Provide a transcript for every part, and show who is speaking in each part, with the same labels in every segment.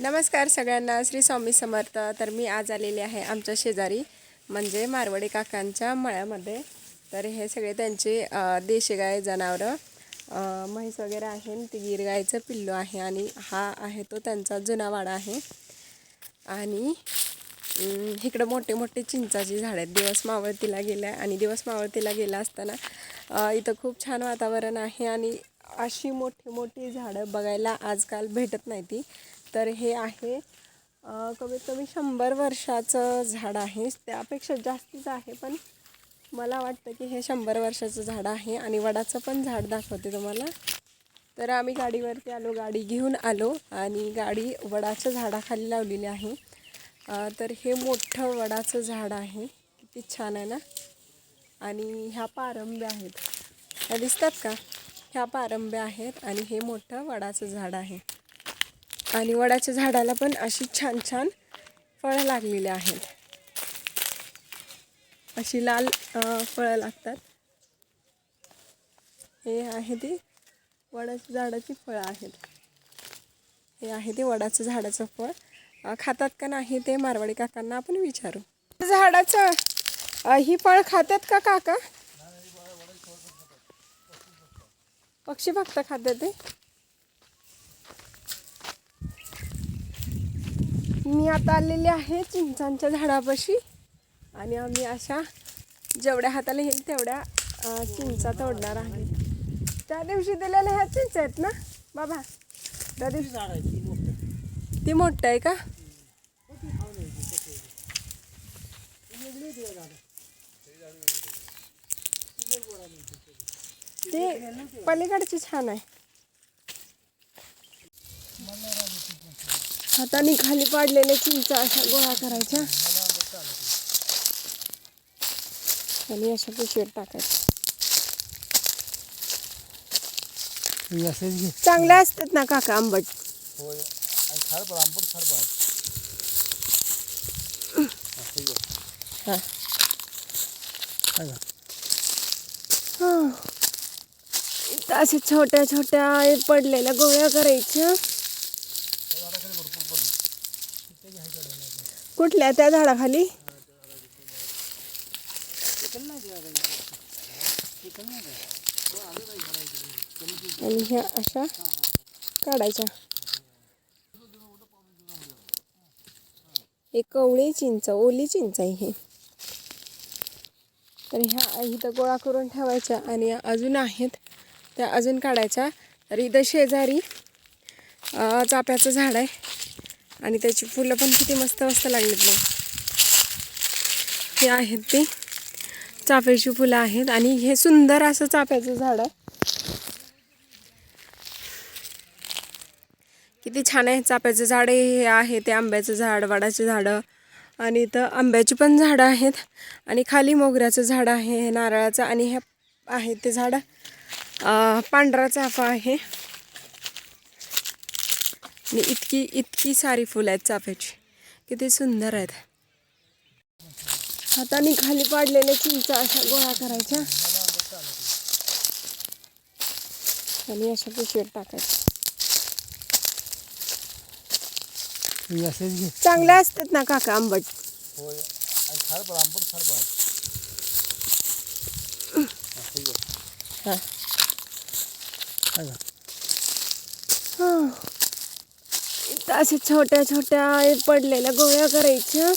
Speaker 1: नमस्कार सगळ्यांना श्री स्वामी समर्थ. तर मी आज आलेले आहे आमच्या शेजारी म्हणजे मारवाडी काकांच्या मळ्यामध्ये. तर हे सगळे त्यांचे देशी गाय जनावरं म्हैस वगैरे आहे ती गिर गायचं पिल्लू आहे आणि हा आहे तो त्यांचा जुना वाडा आहे. आणि इकडं मोठे मोठे चिंचाची झाडं आहेत. दिवस मावळतीला गेल्या आणि दिवस मावळतीला गेला असताना इथं खूप छान वातावरण आहे आणि अशी मोठी मोठी झाडं बघायला आजकाल भेटत नाही ती. तर हे आहे कमीत कमी शंभर वर्षाचं झाड आहे. त्यापेक्षा जास्तीच आहे पण मला वाटतं की हे शंभर वर्षाचं झाड आहे आणि वडाचं पण झाड दाखवते तुम्हाला. तर आम्ही गाडीवरती आलो गाडी घेऊन आलो आणि गाडी वडाच्या झाडाखाली लावलेली आहे. तर हे मोठं वडाचं झाड आहे. किती छान आहे ना? आणि ह्या पारंब्या आहेत. ह्या दिसतात का? ह्या पारंब्या आहेत आणि हे मोठं वडाचं झाड आहे. आणि वडाच्या झाडाला पण अशी छान छान फळं लागलेली आहेत. अशी लाल फळं लागतात. हे आहे ती वडाच्या झाडाची फळं आहेत. हे आहे ते वडाचं झाडाचं फळ. खातात का नाही ते मारवाडी काकांना आपण विचारू. झाडाचं ही फळ खातात का काका? पक्षी फक्त खातात ते? मी आता आलेले आहे चिंचांच्या झाडापाशी. आणि आम्ही अशा जेवढ्या हाताला येईल तेवढ्या चिंचा तोडणार आहे. त्या दिवशी दिलेल्या ह्या चिंचा आहेत ना बाबा? त्या दिवशी ती मोठं आहे का? ते पलीकडची छान आहे. हाताने खाली पाडलेल्या चिंचा अशा गोळा करायच्या. आणि अशा पिशवीत टाकायच्या. चांगल्या असतात ना काका आंबट. हा. हा. अशा छोट्या छोट्या पडलेल्या गोळ्या करायच्या. कुठल्या? त्या झाडाखाली? आणि ह्या अशा काढायच्या. एक कवळी चिंच ओली चिंच आहे ही. तर ह्या इथं गोळा करून ठेवायच्या आणि अजून आहेत. त्या अजून काढायच्या. तर इथं शेजारी चाप्याचं झाड आहे. आणि त्याची फुलं पण किती मस्त मस्त लागलीत ना हे आहेत ते. चाफ्याची फुलं आहेत आणि हे सुंदर असं चाफ्याचं झाड आहे. किती छान आहे चाफ्याचं झाड. हे आहे ते आंब्याचं झाड वडाचं झाडं आणि इथं आंब्याची पण झाडं आहेत आणि खाली मोगऱ्याचं झाड आहे हे नारळाचं आणि हे आहे ते झाड. पांढरा चाफा आहे. आणि इतकी इतकी सारी फुलं आहेत चाफ्याची. किती सुंदर आहेत. हाताने खाली पाडलेल्या चिंचा अशा गोळा करायच्या. आणि अशा पिशवीत टाकायच्या.
Speaker 2: घे.
Speaker 1: चांगल्या असतात ना काका आंबट. हा
Speaker 2: काय
Speaker 1: हा. तर अशा छोट्या छोट्या पडलेल्या गोळ्या करायच्या.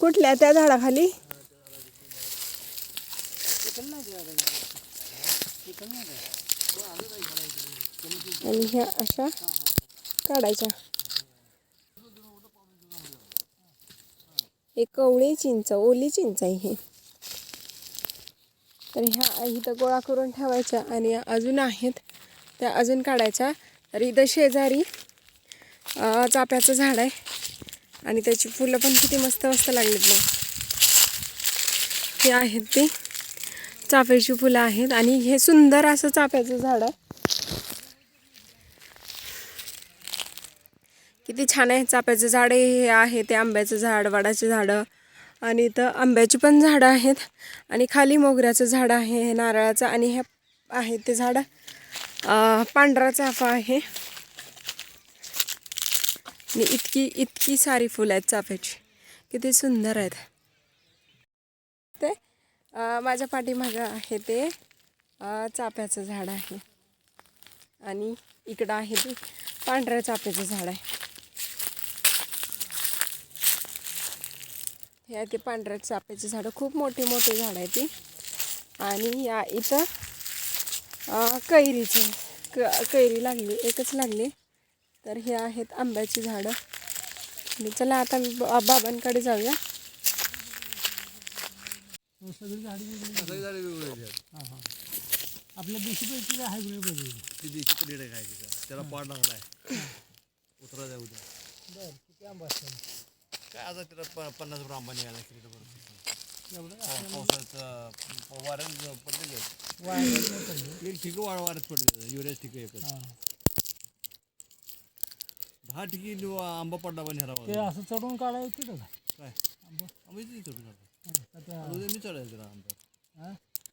Speaker 1: कुठल्या? त्या झाडाखाली? आणि ह्या अशा काढायच्या. एक कवळी चिंच ओली चिंच आहे ही. तर ह्या इथं गोळा करून ठेवायच्या आणि अजून आहेत. त्या अजून काढायच्या. तर इथं शेजारी चाप्याचं चाफ्याचं झाड आहे. आणि त्याची फुलं पण किती मस्त मस्त लागलीत ना हे आहेत ते. चाफ्याची फुलं आहेत. आणि हे सुंदर असं चाफ्याचं झाड आहे. किती छान आहे चाफ्याचं झाड. हे आहे ते आंब्याचं झाड वडाचं झाडं. आणि इथं आंब्याची पण झाडं आहेत. आणि खाली मोगऱ्याचं झाड आहे हे नारळाचं. आणि हे आहेत ते झाडं. पांढरा चाफा आहे. आणि इतकी इतकी सारी फुलं आहेत चाफ्याची. किती सुंदर आहेत. ते माझ्या पाठीमागं आहे ते चाफ्याचं झाड आहे. आणि इकडं आहे ते पांढऱ्या चाफ्याचं झाड आहे. हे आहे ते पांढऱ्या चाफ्याची झाडं. खूप मोठी मोठी झाडं आहे ती. आणि या इथं कैरीचं. क कैरी लागली एकच लागली. तर हे आहेत आंब्याची झाडं. आणि चला आता मी बा- बाबांकडे जाऊया.
Speaker 2: सगळी झाडी वेगळी
Speaker 3: सगळी झाडे वेगवेगळी आहेत.
Speaker 2: हां हां. आपल्या देशी पैकी काय हायब्रिड
Speaker 3: ती देशी आहे काय तिथं त्याला पाड लागला आहे. उतरा जाऊ द्या
Speaker 2: बरं किती आंबा
Speaker 3: काय आता तिला प पन्नास रुपये आंबा निघाला किती बरोबर पावसाचं
Speaker 2: नाही पडले
Speaker 3: एक ठिकं वाढ वाऱ्यात पडले युरिया ठिकं एकच. दहा ठिकी आंबा पडला पण ह्याला
Speaker 2: ते असं चढून काढायचं का
Speaker 3: काय?
Speaker 2: आंबा?
Speaker 3: आंबा इथे चढून जातो
Speaker 2: का त्या-
Speaker 3: उद्या मी चढायचं त्याला आंबा.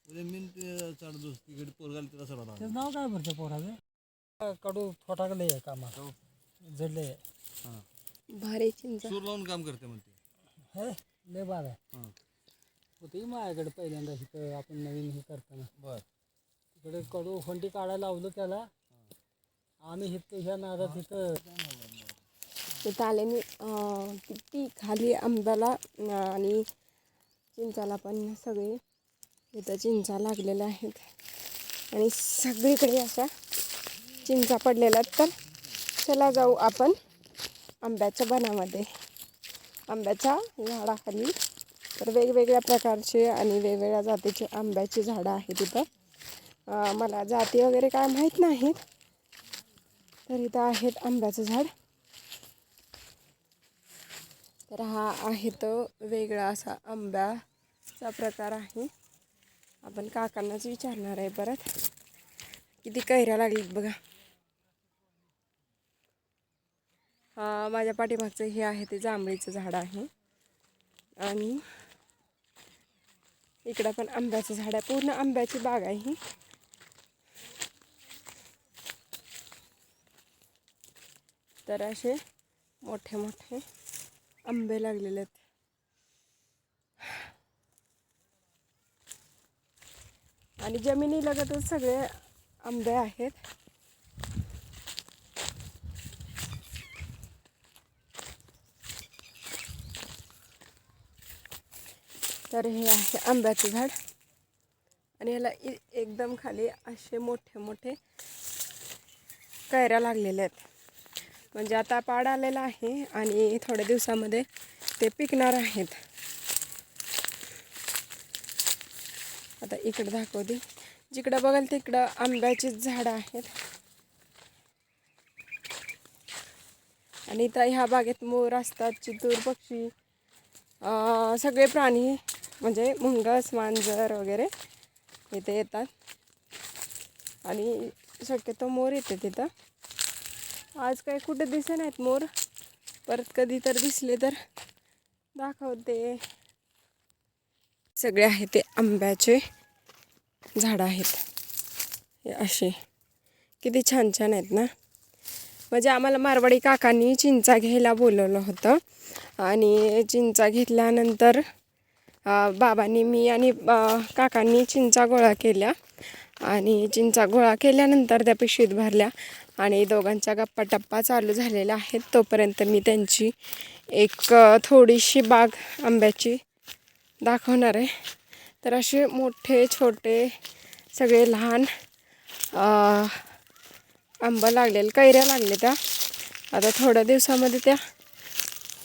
Speaker 3: उद्या मी चढतो तिकडे पोरगाला तिला चढवणार
Speaker 2: त्याचं नाव काय भरतं पोराचं? कडू थोटाकले आहे कामात. जडले.
Speaker 3: हाँ.
Speaker 1: भारी
Speaker 3: सूर लावून काम करते म्हणते.
Speaker 2: हे लय बाद आहे.
Speaker 3: हाँ.
Speaker 2: होती माझ्याकडे पहिल्यांदा इथं आपण नवीन हे करताना.
Speaker 3: बर.
Speaker 2: तिकडे कडू फंटी काढायला लावलं त्याला. आम्ही इथं ह्या नादात इथं
Speaker 1: ते तालेने अं, किती खाली आंब्याला अं, आणि चिंचाला पण सगळे इथं चिंचा लागलेल्या आहेत. आणि सगळीकडे अशा चिंचा पडलेल्या आहेत. तर चला जाऊ आपण आंब्याच्या बनामध्ये. आंब्याच्या झाडाखाली. तर वेगवेगळ्या प्रकारचे आणि वेगवेगळ्या जातीचे आंब्याची झाडं आहेत इथं. मला जाती वगैरे काय माहीत नाहीत. तर इथं आहेत आंब्याचं झाड. तर हा आहे तो वेगळा असा आंब्याचा प्रकार आहे. आपण काकांनाच विचारणार आहे परत. किती कैऱ्या लागलीत बघा. हा माझ्या पाठीमागचं हे आहे ते जांभळीचं झाड आहे. आणि इकडं पण आंब्याचं झाड आहे. पूर्ण आंब्याची बाग आहे ही. तर असे मोठे मोठे आंबे लागलेले आहेत. आणि जमिनी लगतच सगळे आंबे आहेत. तर हे आहे आंब्याचं झाड. आणि याला एकदम खाली असे मोठे मोठे कैऱ्या लागलेल्या आहेत. म्हणजे आता पाड आलेला आहे आणि थोड्या दिवसामध्ये ते पिकणार आहेत. आता इकडं दाखवते. जिकडं बघाल तिकडं आंब्याचीच झाडं आहेत. आणि इथं ह्या बागेत मोर असतात चितूर पक्षी सगळे प्राणी म्हणजे मुंगस मांजर वगैरे इथे येतात. आणि शक्यतो मोर येते तिथं. आज काय कुठे दिसे नाहीत मोर. परत कधी तर दिसले तर दाखवते. सगळे आहे ते आंब्याचे झाडं आहेत. हे असे. किती छान छान आहेत ना. म्हणजे आम्हाला मारवाडी काकांनी चिंचा घ्यायला बोलवलं होतं. आणि चिंचा घेतल्यानंतर बाबांनी मी आणि काकांनी चिंचा गोळा केल्या. आणि चिंचा गोळा केल्यानंतर त्या पिशवीत भरल्या आणि दोघांच्या गप्पा टप्पा चालू झालेल्या आहेत. तोपर्यंत मी त्यांची एक थोडीशी बाग आंब्याची दाखवणार आहे. तर असे मोठे छोटे सगळे लहान आंबा लागलेले कैऱ्या लागले त्या. आता थोड्या दिवसामध्ये त्या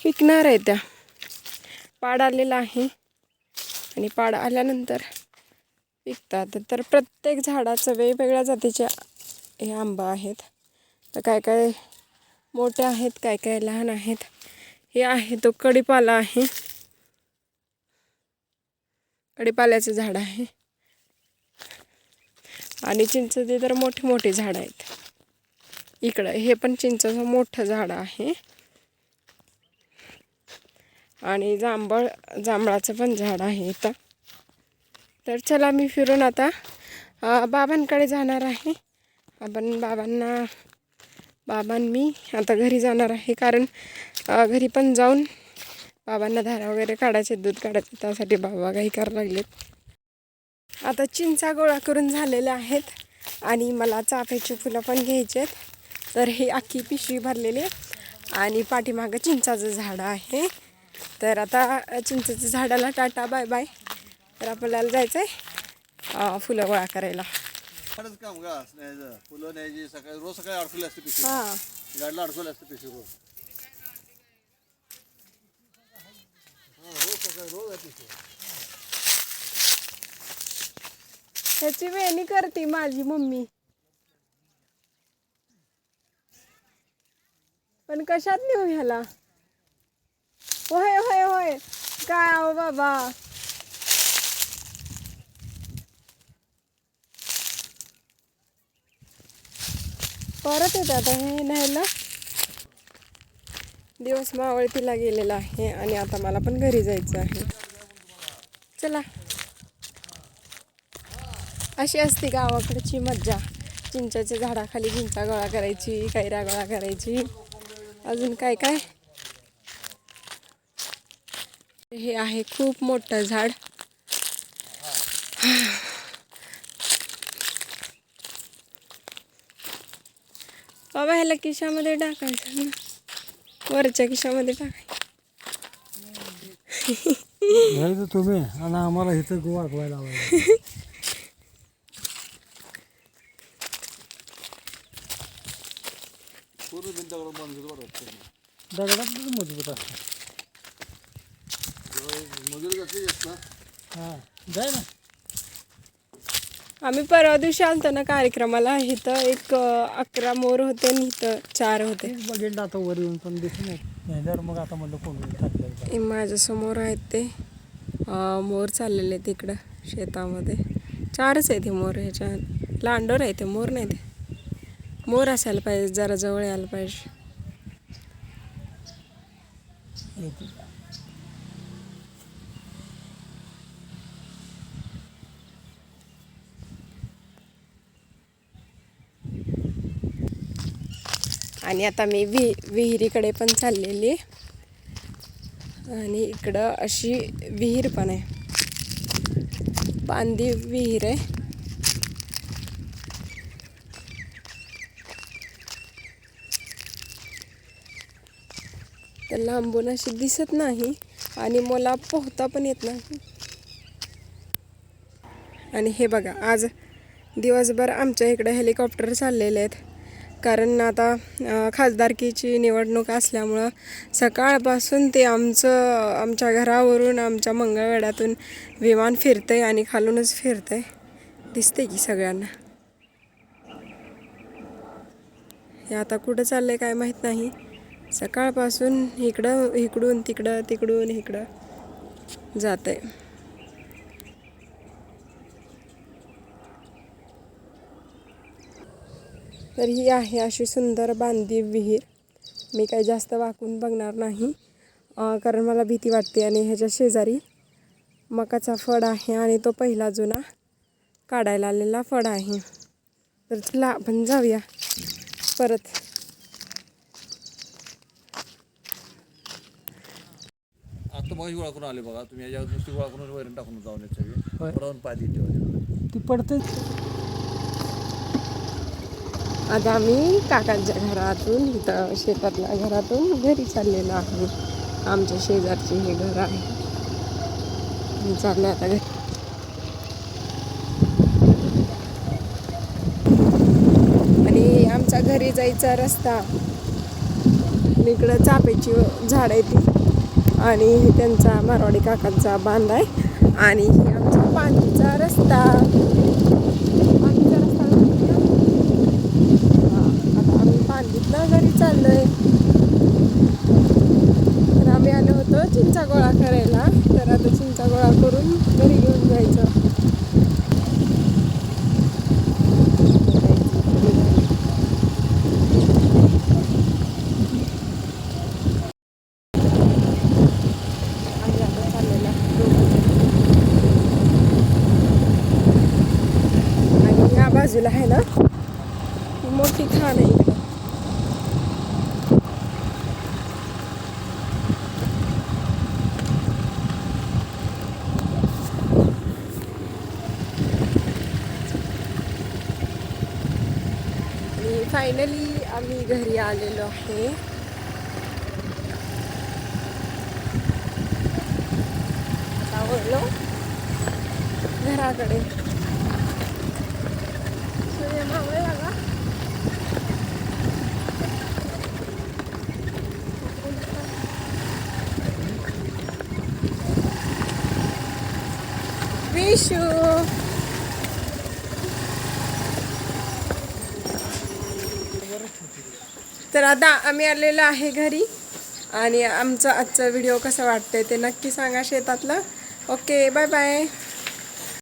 Speaker 1: विकणार आहे त्या. पाड आलेला आहे. आणि पाड आल्यानंतर विकतात तर प्रत्येक झाडाचं वेगवेगळ्या जातीच्या हे आंबा आहेत. तर काय काय मोठे आहेत काय काय लहान आहेत हे आहे तो कडीपाला आहे. कडीपाल्याचं झाड आहे. आणि चिंचचे तर मोठी मोठी झाडं आहेत. इकडं हे पण चिंचचं मोठं झाड आहे. आणि जांभळ जांभळाचं पण झाड आहे इथं. तर चला मी फिरून आता बाबांकडे जाणार आहे. आपण बाबांना बाबां मी आता घरी जाणार आहे. कारण घरी पण जाऊन बाबांना धारा वगैरे काढायचे दूध काढायचे त्यासाठी बाबा काही करायला लागलेत. आता चिंचा गोळा करून झालेल्या आहेत आणि मला चाफ्याची फुलं पण घ्यायची आहेत. तर हे अख्खी पिशवी भरलेली आणि पाठीमागं चिंचाचं झाड आहे. तर आता चिंचेच्या झाडाला टाटा बाय बाय. तर आपल्याला जायचं आहे फुलं गोळा करायला.
Speaker 3: काम का? फुलं न्यायची सकाळी रोज सकाळी अडकवली असते पिशवी.
Speaker 1: हां.
Speaker 3: गाडीला अडकवली असते पिशवी रोज. रोज सकाळी रोज आहे पिशवी.
Speaker 1: ह्याची वेणी करते माझी मम्मी. पण कशात नेऊ ह्याला? होय होय होय काय अहो बाबा? परत येत आता हे न्यायला. दिवस मावळतीला गेलेला आहे आणि आता मला पण घरी जायचं आहे. चला. अशी असते गावाकडची मज्जा. चिंचाच्या झाडाखाली चिंचा गोळा करायची कैऱ्या गोळा करायची. अजून काय काय? हे आहे खूप मोठं झाड. बाबा ह्याला खिशामध्ये टाकायचं ना. वरच्या खिशामध्ये टाकायचं.
Speaker 2: तुम्ही आणि आम्हाला इथं
Speaker 3: वाटतं.
Speaker 2: दगडात मजबूत असतं
Speaker 3: मजुरी जाते ना
Speaker 2: हां जाय ना.
Speaker 1: आम्ही परवा दिवशी आलतो ना कार्यक्रमाला. इथं एक अकरा मोर होते आणि इथं चार होते.
Speaker 2: तेच बघेन आता वर येऊन पण दिसून येत नाही मग आता म्हणलं कोण टाकलं
Speaker 1: हे माझ्यासमोर आहेत ते. अं, मोर चाललेले तिकडं शेतामध्ये. चारच आहे ते मोर. ह्याच्या लांडोर आहे ते मोर नाही ते. मोर असायला पाहिजे जरा जवळ यायला पाहिजे. आणि आता मी वि विहिरीकडे पण चाललेली आणि इकडं अशी विहीर पण आहे. बांधी विहीर आहे. तर लांबून अशी दिसत नाही आणि मला पोहता पण येत नाही. आणि हे बघा आज दिवसभर आमच्या इकडे हेलिकॉप्टर चाललेले आहेत. कारण आता खासदारकीची निवडणूक असल्यामुळं सकाळपासून ते आमचं आमच्या घरावरून आमच्या मंगळगडातून विमान फिरतंय आणि खालूनच फिरतं आहे दिसते की सगळ्यांना. हे आता कुठं चाललं आहे काय माहीत नाही. सकाळपासून इकडं इकडून तिकडं तिकडून इकडं जात आहे तर ही आहे अशी सुंदर बांधी विहीर. मी काही जास्त वाकून बघणार नाही कारण मला भीती वाटते आणि ह्याच्या शेजारी मकाचा फड आहे आणि तो पहिला जुना काढायला आलेला फड आहे. तर चला आपण जाऊया. परत.
Speaker 3: आता मग गोळा करून आले बघा तुम्ही याच्यावर नुसती गोळा करून वैरण टाकून जाऊन पाहिजे
Speaker 2: ती पडते
Speaker 1: आता आम्ही काकांच्या घरातून इथं शेतातल्या घरातून घरी चाललेलो आहे. आमच्या शेजारचे हे घर आहे. मी चालले आता घरी. आणि आमच्या घरी जायचा रस्ता. इकडं चापेची झाड आहे ती. आणि त्यांचा मारवाडी काकांचा बांध आहे. आणि आमचा पाणीचा रस्ता पाणीचा रस्ता दाखवूया. हा, आता आम्ही पांडीतनं घरी चाललोय तर आम्ही आलो होतो चिंचा गोळा करायला तर आता चिंचा गोळा करून घरी घेऊन जायचं आम्ही आता चाललेलो आहे दोघं. आणि या बाजूला आहे ना? मोठी खाण आहे इकडं. आणि फायनली आम्ही घरी आलेलो आहे. आता घराकडे. विशू। तर आता आम्ही आलेलो आहे घरी आणि आमचा आजचा व्हिडिओ कसा वाटतंय ते नक्की सांगा शेतातलं. Okay bye bye